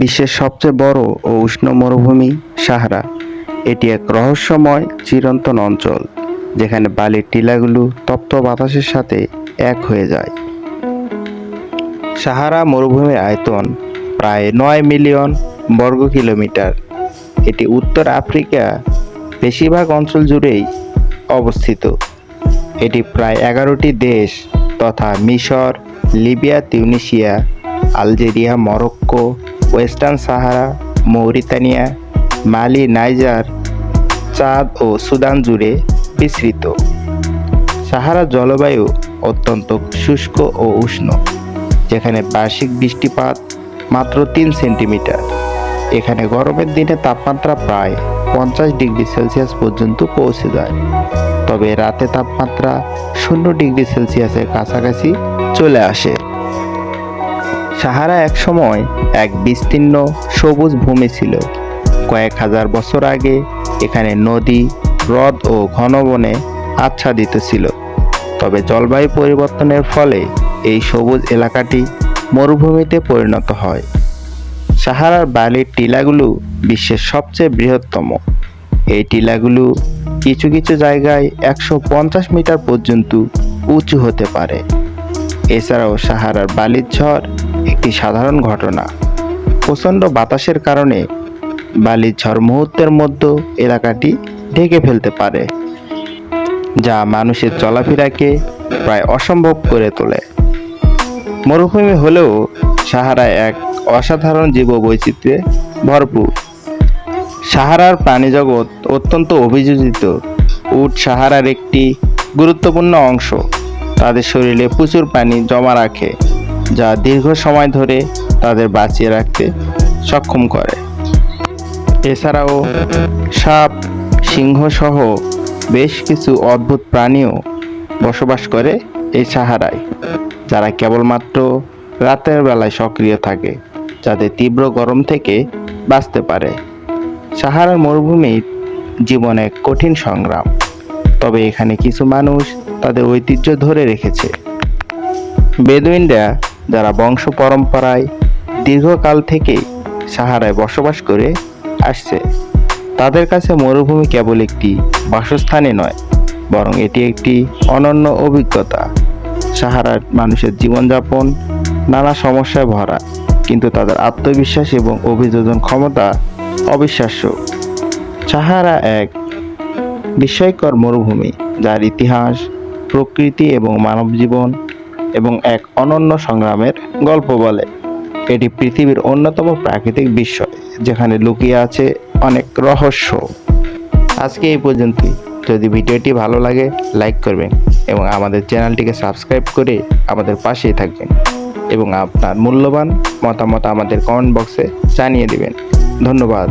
বিশ্বের সবচেয়ে বড় ও উষ্ণ মরুভূমি সাহারা। এটি এক রহস্যময় চিরন্তন অঞ্চল, যেখানে বালির টিলাগুলো তপ্ত বাতাসের সাথে এক হয়ে যায়। সাহারা মরুভূমির আয়তন প্রায় নয় মিলিয়ন বর্গ কিলোমিটার। এটি উত্তর আফ্রিকা বেশিরভাগ অঞ্চল জুড়েই অবস্থিত। এটি প্রায় এগারোটি দেশ তথা মিশর, Libya Tunisia Algeria, Morocco Western Sahara, Mauritania, Mali, Niger, Chad ও সুদান জুড়ে বিস্তৃত। সাহারা জলবায়ু অত্যন্ত শুষ্ক ও উষ্ণ, যেখানে বার্ষিক বৃষ্টিপাত মাত্র তিন সেন্টিমিটার। এখানে গরমের দিনে তাপমাত্রা প্রায় পঞ্চাশ ডিগ্রি সেলসিয়াস পর্যন্ত পৌঁছে যায়, তবে রাতে তাপমাত্রা শূন্য ডিগ্রি সেলসিয়াসের কাছাকাছি চলে আসে। সাহারা একসময় এক বিস্তীর্ণ সবুজ ভূমি ছিল। কয়েক হাজার বছর আগে এখানে নদী, হ্রদ ও ঘন বনে আচ্ছাদিত ছিল। তবে জলবায়ু পরিবর্তনের ফলে এই সবুজ এলাকাটি মরুভূমিতে পরিণত হয়। সাহারার বালির টিলাগুলো বিশ্বের সবচেয়ে বৃহত্তম। এই টিলাগুলো কিছু কিছু জায়গায় একশো পঞ্চাশ মিটার পর্যন্ত উঁচু হতে পারে। এছাড়াও সাহারার বালির ঝড় একটি সাধারণ ঘটনা। প্রচণ্ড বাতাসের কারণে বালির ঝড় মুহূর্তের মধ্যে এলাকাটি ঢেকে ফেলতে পারে, যা মানুষের চলাফেরাকে প্রায় অসম্ভব করে তোলে। মরুভূমি হলেও সাহারা এক অসাধারণ জীববৈচিত্র্যে ভরপুর। সাহারার প্রাণীজগৎ অত্যন্ত অভিযোজিত। উট সাহারার একটি গুরুত্বপূর্ণ অংশ। তাদের শরীরে প্রচুর পানি জমা রাখে। যা দীর্ঘ সময় ধরে তাদের বাঁচিয়ে রাখতে সক্ষম করে। এছাড়াও সাপ, সিংহ সহ বেশ কিছু অদ্ভুত প্রাণীও বসবাস করে এই সাহারায়, যারা কেবলমাত্র রাতের বেলায় সক্রিয় থাকে যাতে তীব্র গরম থেকে বাঁচতে পারে। সাহারার মরুভূমির জীবন কঠিন সংগ্রাম, তবে এখানে কিছু মানুষ তাদের ঐতিহ্য ধরে রেখেছে। বেদুইনরা যারা বংশ পরম্পরায় দীর্ঘকাল থেকে সাহারায় বসবাস করে আসছে, তাদের কাছে মরুভূমি কেবল একটি বাসস্থানই নয়, বরং এটি একটি অনন্য অভিজ্ঞতা। সাহারার মানুষের জীবনযাপন নানা সমস্যায় ভরা, কিন্তু তাদের আত্মবিশ্বাস এবং অভিযোজন ক্ষমতা অবিশ্বাস্য। সাহারা এক বিস্ময়কর মরুভূমি, যার ইতিহাস, প্রকৃতি এবং মানব জীবন এবং এক অনন্য সংগ্রামের গল্প বলে। এটি পৃথিবীর অন্যতম প্রাকৃতিক বিস্ময় যেখানে লুকিয়ে আছে অনেক রহস্য। আজকে এই পর্যন্তই। যদি ভিডিওটি ভালো লাগে, লাইক করবেন এবং আমাদের চ্যানেলটিকে সাবস্ক্রাইব করে আমাদের পাশেই থাকবেন এবং আপনার মূল্যবান মতামত আমাদের কমেন্ট বক্সে জানিয়ে দেবেন। ধন্যবাদ।